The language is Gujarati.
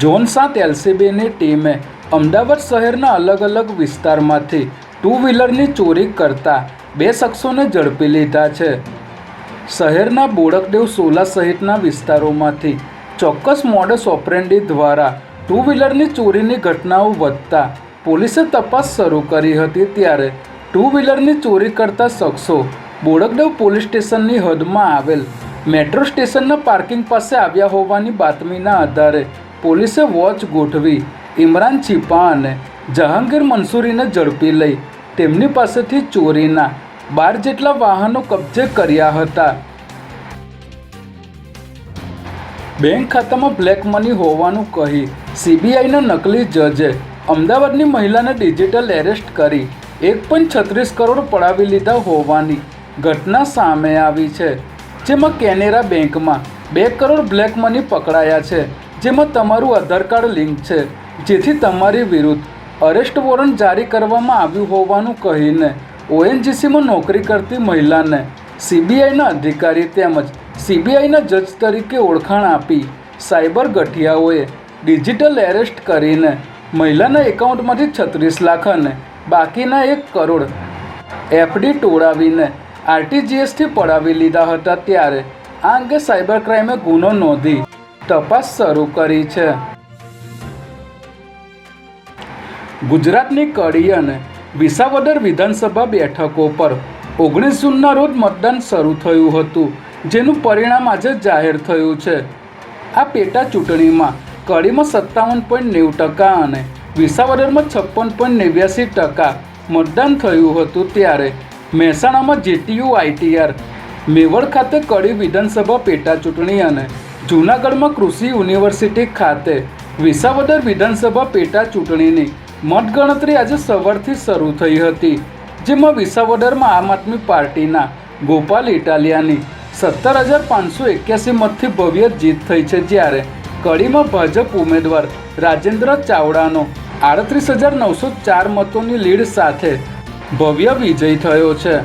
ઝોન સાત એલસીબીની ટીમે અમદાવાદ શહેરના અલગ અલગ વિસ્તારમાંથી ટુ વ્હીલરની ચોરી કરતા બે શખ્સોને ઝડપી લીધા છે. શહેરના બોડકદેવ સોલા સહિતના વિસ્તારોમાંથી ચોક્કસ મોડસ ઓપરેન્ડી દ્વારા ટુ વ્હીલરની ચોરીની ઘટનાઓ વધતા પોલીસે તપાસ શરૂ કરી હતી ત્યારે ટુ વ્હીલરની ચોરી કરતા શખ્સો બોડકદેવ પોલીસ સ્ટેશનની હદમાં આવેલ મેટ્રો સ્ટેશનના પાર્કિંગ પાસે આવ્યા હોવાની બાતમીના આધારે પોલીસે વોચ ગોઠવી ઇમરાન છીપા અને જહાંગીર મંસૂરીને ઝડપી લઈ તેમની પાસેથી ચોરીના બાર જેટલા વાહનો કબજે કર્યા હતા. બેંક ખાતામાં બ્લેક મની હોવાનું કહી સીબીઆઈના નકલી જજે અમદાવાદની મહિલાને ડિજિટલ એરેસ્ટ કરી એક પોઈન્ટ છત્રીસ કરોડ પડાવી લીધા હોવાની ઘટના સામે આવી છે, જેમાં કેનેરા બેંકમાં બે કરોડ બ્લેક મની પકડાયા છે. જેમાં તમારું આધાર કાર્ડ લિંક છે, જેથી તમારી વિરુદ્ધ અરેસ્ટ વોરંટ જારી કરવામાં આવ્યું હોવાનું કહીને ઓએનજીસીમાં નોકરી કરતી મહિલાને સીબીઆઈના અધિકારી તેમજ સીબીઆઈના જજ તરીકે ઓળખાણ આપી સાયબર ગઠિયાઓએ ડિજિટલ એરેસ્ટ કરીને મહિલાના એકાઉન્ટમાંથી છત્રીસ લાખ અને બાકીના એક કરોડ એફડી તોડાવીને આરટીજીએસથી પડાવી લીધા હતા ત્યારે આ અંગે સાયબર ક્રાઇમે ગુનો નોંધી તપાસ શરૂ કરી છે. ગુજરાતની કડી અને વિસાવદર વિધાનસભા બેઠકો પર ઓગણીસ જૂનના રોજ મતદાન શરૂ થયું હતું, જેનું પરિણામ આજે જાહેર થયું છે. આ પેટા ચૂંટણીમાં કડીમાં સત્તાવન પોઈન્ટ નેવું ટકા અને વિસાવદરમાં છપ્પન પોઈન્ટ નેવ્યાસી ટકા મતદાન થયું હતું ત્યારે મહેસાણામાં જેટીયુ આઈટીઆર, મેવડ ખાતે કડી વિધાનસભા પેટા ચૂંટણી અને જૂનાગઢમાં કૃષિ યુનિવર્સિટી ખાતે વિસાવદર વિધાનસભા પેટા ચૂંટણીની મતગણતરી આજે સવારથી શરૂ થઈ હતી, જેમાં વિસાવદરમાં આમ આદમી પાર્ટીના ગોપાલ ઇટાલિયાની સત્તર હજાર પાંચસો એક્યાસી મતથી ભવ્ય જીત થઈ છે જ્યારે કડીમાં ભાજપ ઉમેદવાર રાજેન્દ્ર ચાવડાનો આડત્રીસ હજાર નવસો ચાર મતોની લીડ સાથે ભવ્ય વિજય થયો છે.